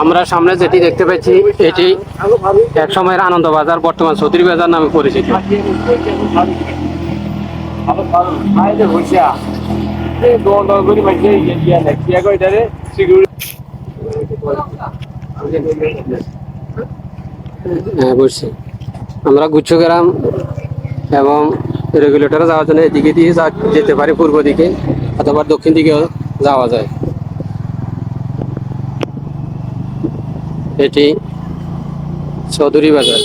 আমরা সামনে যেটি দেখতে পাচ্ছি এটি এক সময়ের আনন্দ বাজার, বর্তমান চৌধুরী বাজার নামে পরিচিত। হ্যাঁ বুঝছি আমরা গুচ্ছগ্রাম এবং রেগুলেটরে যাওয়ার জন্য এদিকে দিয়ে যেতে পারি, পূর্ব দিকে, অথবা দক্ষিণ দিকেও যাওয়া যায়। এটি চৌধুরী বাজার।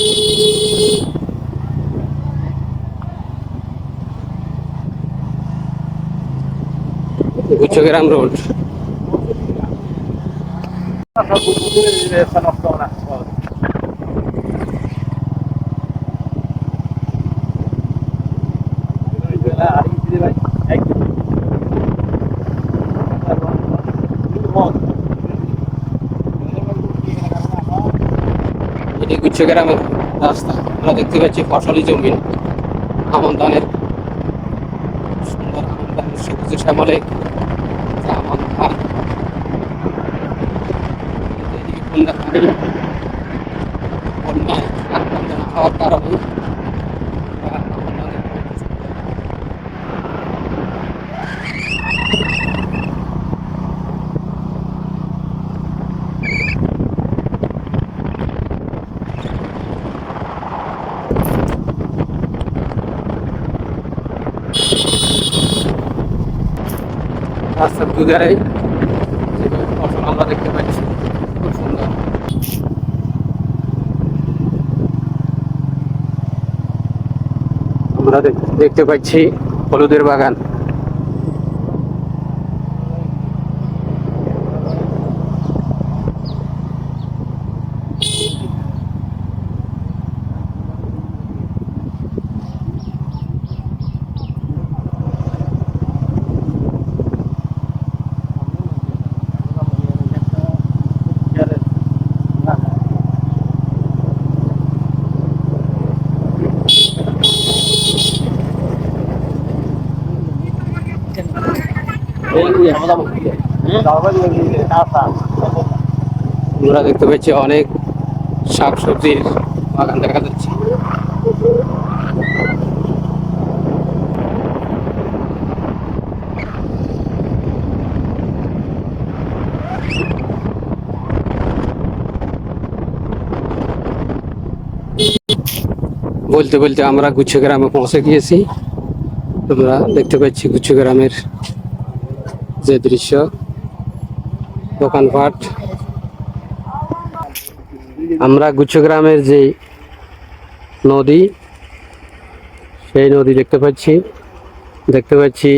গুচ্ছগ্রাম রোড। এটি গ্রামের রাস্তা আমরা দেখতে পাচ্ছি ফসলি জমি। আমন ধানের সুন্দর আমন ধানের সবুজ শ্যামলে আমন ধান হওয়ার কারণে আমরা আমন ধানের রাস্তার দুধারে ফসল আমরা দেখতে পাচ্ছি খুব সুন্দর। আমরা দেখ- দেখতে পাচ্ছি হলুদের বাগান। আমরা দেখতে পাচ্ছি অনেক শাক সবজির বাগান দেখা যাচ্ছে। বলতে বলতে আমরা গুচ্ছ গ্রামে পৌঁছে গিয়েছি। আমরা দেখতে পাচ্ছি গুচ্ছ গ্রামের যে দৃশ্য, দোকানপাট। আমরা গুচ্ছগ্রামের যে নদী, সেই নদী দেখতে পাচ্ছি। দেখতে পাচ্ছি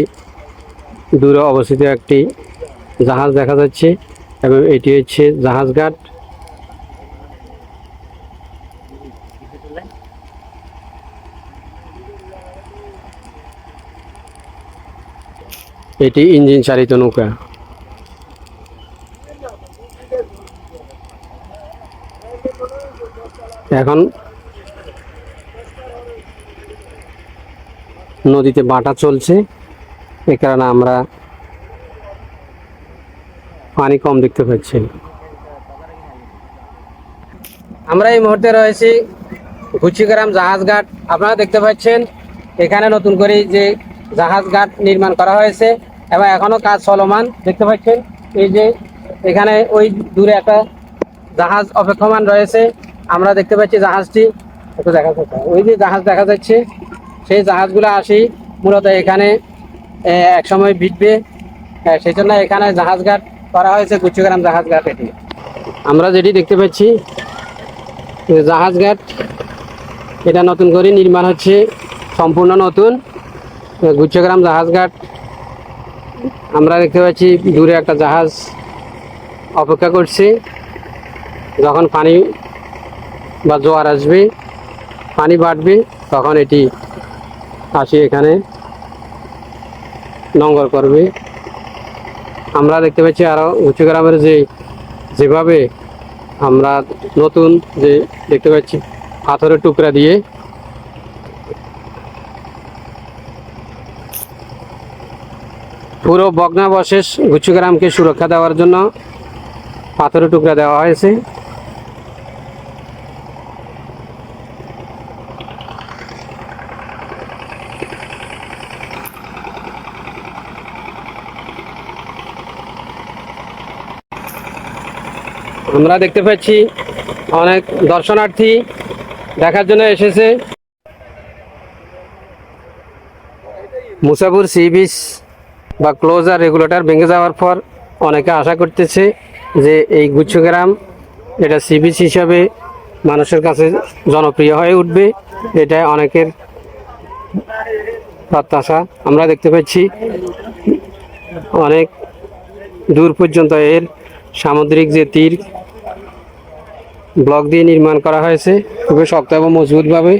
দূরে অবস্থিত একটি জাহাজ দেখা যাচ্ছে এবং এটি হচ্ছে জাহাজ এটি ইঞ্জিন চালিত নৌকা। এখন নদীতে বাটা চলছে। এ কারণে আমরা পানি কম দেখতে পাচ্ছি। আমরা এই মুহূর্তে রয়েছি গুচিগ্রাম জাহাজ ঘাট। আপনারা দেখতে পাচ্ছেন, এখানে নতুন করে যে জাহাজ ঘাট নির্মাণ করা হয়েছে। এবং এখনও কাজ চলমান। দেখতে পাচ্ছেন, এই যে এখানে ওই দূরে একটা জাহাজ অপেক্ষমান রয়েছে। আমরা দেখতে পাচ্ছি জাহাজটি, একটু দেখা যাচ্ছে, ওই যে জাহাজ দেখা যাচ্ছে, সেই জাহাজগুলো আসি, মূলত এখানে এক সময় ভিটবে সেই জন্য এখানে জাহাজঘাট করা হয়েছে গুচ্ছগ্রাম জাহাজঘাট এটি। আমরা যেটি দেখতে পাচ্ছি জাহাজঘাট এটা নতুন করে নির্মাণ হচ্ছে, সম্পূর্ণ নতুন। গুচ্ছগ্রাম জাহাজ ঘাট আমরা দেখতে পাচ্ছি দূরে একটা জাহাজ অপেক্ষা করছে। যখন পানি বা জোয়ার আসবে, পানি বাড়বে, তখন এটি আসি এখানে নোংর করবে। আমরা দেখতে পাচ্ছি আরও উঁচু গ্রামের যে, যেভাবে আমরা নতুন যে দেখতে পাচ্ছি পাথরের টুকরা দিয়ে পুরো ভগ্নাবশেষ গুচ্ছগ্রামকে সুরক্ষা দেওয়ার জন্য পাথরের টুকরা দেওয়া হয়েছে। আমরা দেখতে পাচ্ছি অনেক দর্শনার্থী দেখার জন্য এসেছে। মুসাপুর সি বিচ বা ক্লোজার রেগুলেটর ভেঙে যাওয়ার পর অনেকে আশা করতেছে যে এই গুচ্ছগ্রাম এটা সি বিচ হিসাবে মানুষের কাছে জনপ্রিয় হয়ে উঠবে। এটা অনেকের প্রত্যাশা। আমরা দেখতে পাচ্ছি অনেক দূর পর্যন্ত এর সামুদ্রিক যে তীর ব্লক দিয়ে নির্মাণ করা হয়েছে, খুবই শক্ত এবং মজবুতভাবে।